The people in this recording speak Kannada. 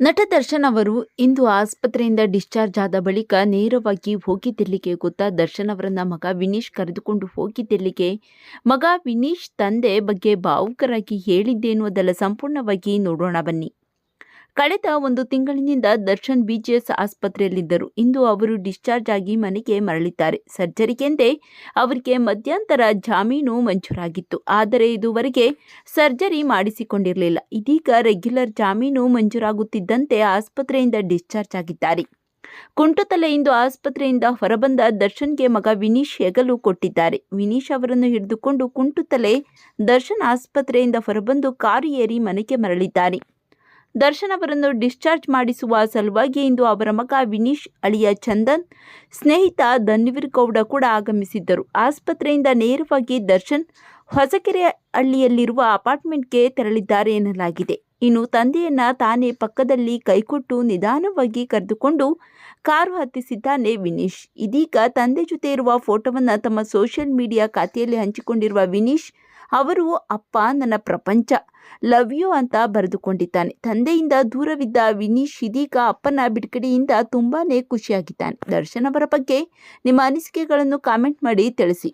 ನಟ ದರ್ಶನ್ ಅವರು ಇಂದು ಆಸ್ಪತ್ರೆಯಿಂದ ಡಿಸ್ಚಾರ್ಜ್ ಆದ ಬಳಿಕ ನೇರವಾಗಿ ಹೋಗಿದ್ದೆಲ್ಲಿಗೆ ಗೊತ್ತಾ? ದರ್ಶನ್ ಅವರನ್ನ ಮಗ ವಿನೀಶ್ ಕರೆದುಕೊಂಡು ಹೋಗಿ ತಿರ್ಲಿಕ್ಕೆ ಮಗ ವಿನೀಶ್ ತಂದೆ ಬಗ್ಗೆ ಭಾವುಕರಾಗಿ ಹೇಳಿದ್ದೇನು ಅದೆಲ್ಲ ಸಂಪೂರ್ಣವಾಗಿ ನೋಡೋಣ ಬನ್ನಿ. ಕಳೆದ ಒಂದು ತಿಂಗಳಿನಿಂದ ದರ್ಶನ್ ಬಿಜಿಎಸ್ ಆಸ್ಪತ್ರೆಯಲ್ಲಿದ್ದರು. ಇಂದು ಅವರು ಡಿಸ್ಚಾರ್ಜ್ ಆಗಿ ಮನೆಗೆ ಮರಳಿದ್ದಾರೆ. ಸರ್ಜರಿಗೆಂದೇ ಅವರಿಗೆ ಮಧ್ಯಂತರ ಜಾಮೀನು ಮಂಜೂರಾಗಿತ್ತು. ಆದರೆ ಇದುವರೆಗೆ ಸರ್ಜರಿ ಮಾಡಿಸಿಕೊಂಡಿರಲಿಲ್ಲ. ಇದೀಗ ರೆಗ್ಯುಲರ್ ಜಾಮೀನು ಮಂಜೂರಾಗುತ್ತಿದ್ದಂತೆ ಆಸ್ಪತ್ರೆಯಿಂದ ಡಿಸ್ಚಾರ್ಜ್ ಆಗಿದ್ದಾರೆ. ಕುಂಟುತಲೆ ಇಂದು ಆಸ್ಪತ್ರೆಯಿಂದ ಹೊರಬಂದ ದರ್ಶನ್ಗೆ ಮಗ ವಿನೀಶ್ ಹೆಗಲು ಕೊಟ್ಟಿದ್ದಾರೆ. ವಿನೀಶ್ ಅವರನ್ನು ಹಿಡಿದುಕೊಂಡು ಕುಂಟುತಲೆ ದರ್ಶನ್ ಆಸ್ಪತ್ರೆಯಿಂದ ಹೊರಬಂದು ಕಾರು ಏರಿ ಮನೆಗೆ ಮರಳಿದ್ದಾರೆ. ದರ್ಶನ್ ಅವರನ್ನು ಡಿಸ್ಚಾರ್ಜ್ ಮಾಡಿಸುವ ಸಲುವಾಗಿ ಇಂದು ಅವರ ಮಗ ವಿನೀಶ್ ಅಳಿಯ ಚಂದನ್, ಸ್ನೇಹಿತ ಧನ್ವೀರ್ ಗೌಡ ಕೂಡ ಆಗಮಿಸಿದ್ದರು. ಆಸ್ಪತ್ರೆಯಿಂದ ನೇರವಾಗಿ ದರ್ಶನ್ ಹೊಸಕೆರೆ ಹಳ್ಳಿಯಲ್ಲಿರುವ ಅಪಾರ್ಟ್ಮೆಂಟ್ಗೆ ತೆರಳಿದ್ದಾರೆ ಎನ್ನಲಾಗಿದೆ. ಇನ್ನು ತಂದೆಯನ್ನ ತಾನೇ ಪಕ್ಕದಲ್ಲಿ ಕೈಕೊಟ್ಟು ನಿಧಾನವಾಗಿ ಕರೆದುಕೊಂಡು ಕಾರು ಹತ್ತಿಸಿದ್ದಾನೆ ವಿನೀಶ್. ಇದೀಗ ತಂದೆ ಜೊತೆ ಇರುವ ಫೋಟೋವನ್ನು ತಮ್ಮ ಸೋಷಿಯಲ್ ಮೀಡಿಯಾ ಖಾತೆಯಲ್ಲಿ ಹಂಚಿಕೊಂಡಿರುವ ವಿನೀಶ್, ಅವರು ಅಪ್ಪ, ನನ್ನ ಪ್ರಪಂಚ, ಲವ್ ಯು ಅಂತ ಬರೆದುಕೊಂಡಿದ್ದಾನೆ. ತಂದೆಯಿಂದ ದೂರವಿದ್ದ ವಿನೀಶ್ ಇದೀಗ ಅಪ್ಪನ ಬಿಡುಗಡೆಯಿಂದ ತುಂಬಾ ಖುಷಿಯಾಗಿದ್ದಾನೆ. ದರ್ಶನ್ ಅವರ ಬಗ್ಗೆ ನಿಮ್ಮ ಅನಿಸಿಕೆಗಳನ್ನು ಕಾಮೆಂಟ್ ಮಾಡಿ ತಿಳಿಸಿ.